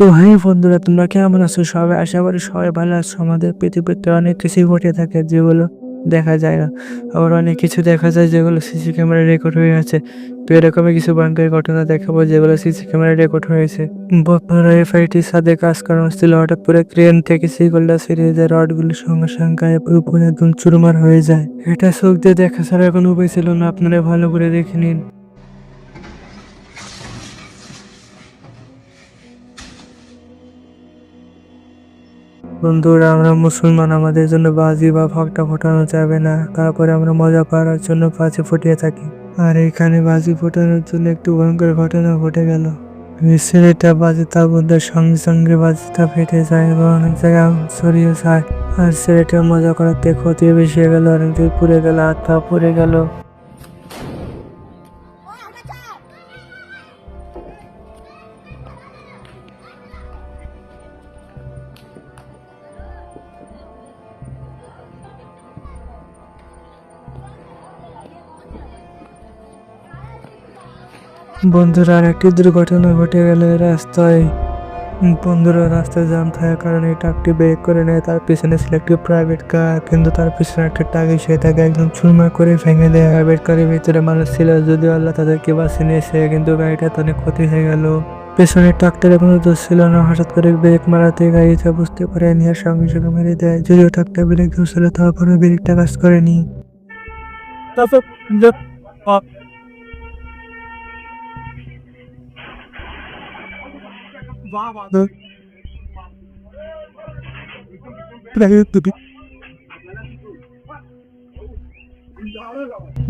তো হ্যাঁ বন্ধুরা, তোমরা কেমন আছো? সবাই আশা করি সবাই ভালো আছো। আমাদের পৃথিবীতে অনেক কিছুই ঘটে থাকে যেগুলো দেখা যায় না। আবার অনেক কিছু দেখা যায় যেগুলো সিসি ক্যামেরা রেকর্ড হয়ে আছে। তো এরকমই কিছু ভয়ঙ্কর ঘটনা দেখাবো যেগুলো সিসি ক্যামেরা রেকর্ড হয়েছে। এফআইটির সাথে কাজ করা হচ্ছিল হঠাৎ করে ক্রেন থেকে সিগুলটা ছিঁড়ে যায়, রডগুলোর সঙ্গে সঙ্গে উপরে একদম চুরমার হয়ে যায়। এটা চোখ দিয়ে দেখা ছাড়া কোনো উপায় ছিল না। আপনারা ভালো করে দেখে নিন। বন্ধুরা, আমরা মুসলমান, আমাদের জন্য বাজি বা ফাঁকটা ফোটানো যাবে না। তারপরে আমরা মজা করার জন্য বাজি ফুটিয়ে থাকি। আর এখানে বাজি ফোটানোর জন্য একটু ভয়ঙ্কর ঘটনা ঘটে গেল। ছেলেটা বাজি তার মধ্যে সঙ্গে সঙ্গে বাজিটা ফেটে যায় এবং অনেক জায়গায় ছড়িয়ে যায়। আর ছেলেটা মজা করাতে ক্ষতি বেশি হয়ে গেল, অনেক পুড়ে গেল, হাত পা পুড়ে গেল। বন্ধুরা, আর একটি দুর্ঘটনা ঘটে গেল রাস্তায় বন্ধুরা রাস্তায় জ্যাম থাকার কারণে ট্রাকটি ব্রেক করে নেয়। তার পিছনে ছিল একটি প্রাইভেট কার কিন্তু তার পিছনে একটা টাকে সে তাকে একদম চুরমার করে ভেঙে দেয়। প্রাইভেট কারের ভিতরে মানুষ ছিল, যদিও আল্লাহ তাদেরকে বাঁচিয়ে নিয়েছে, কিন্তু গাড়িটা তো অনেক ক্ষতি হয়ে গেল। পেছনের ট্রাকটার কোনো দোষ ছিল না, হঠাৎ করে ব্রেক মারাতে গাড়িটা বুঝতে পারে নিয়ে সঙ্গে সঙ্গে মেরে দেয়। যদিও ট্রাকটা ব্রেক ধরছিল তারপরে ব্রেকটা কাজ করেনি।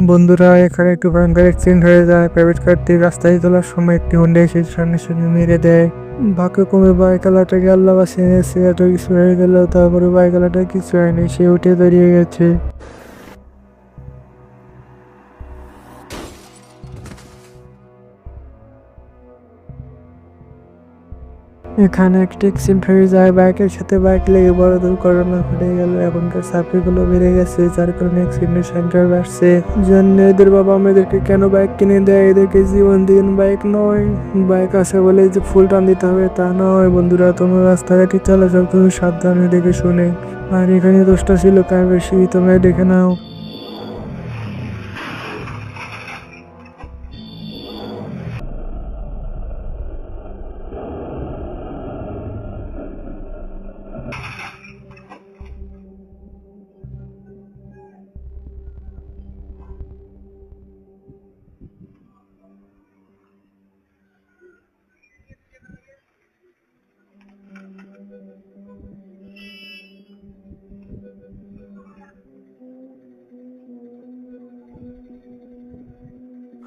বন্ধুরা, এখানে একটু ভয়ঙ্কর অ্যাক্সিডেন্ট হয়ে যায়। প্রাইভেট কারটি রাস্তায় তোলার সময় একটি হুন্ডা এসে সঙ্গে সঙ্গে মেরে দেয়। বাকি কমে বাইকালাটাকে আল্লাহ বাসিয়ে এনেছে এত কিছু হয়ে গেল, তারপরে বাইকালাটা কিছু হয়নি, সে উঠে দাঁড়িয়ে গেছে। এখানে একটি যায়, বাইকের সাথে বাইক লেগে বড় দুর্ঘটনা ঘটে গেল। এখনকার চাকরিগুলো বেড়ে গেছে, যার কারণে অ্যাক্সিডেন্ট সেন্টার বাড়ছে। জন্য এদের বাবা আমাদেরকে কেন বাইক কিনে দেয়? এদেরকে জীবন দিন বাইক নয়। বাইক আছে বলে যে ফুল টান দিতে হবে তা নয়। বন্ধুরা, তোমরা রাস্তাঘাটে চলাচল তুমি সাবধানে দেখে শুনে। আর এখানে দোষটা ছিল কার বেশি? তোমরা দেখে নাও।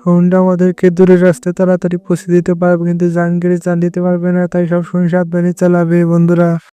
হোন্ডা আমাদেরকে দূরের রাস্তায় তাড়াতাড়ি পৌঁছে দিতে পারবে, কিন্তু জাহাঙ্গীরে চান দিতে পারবে না, তাই সব সবসময় সাবধানে চালাবে বন্ধুরা।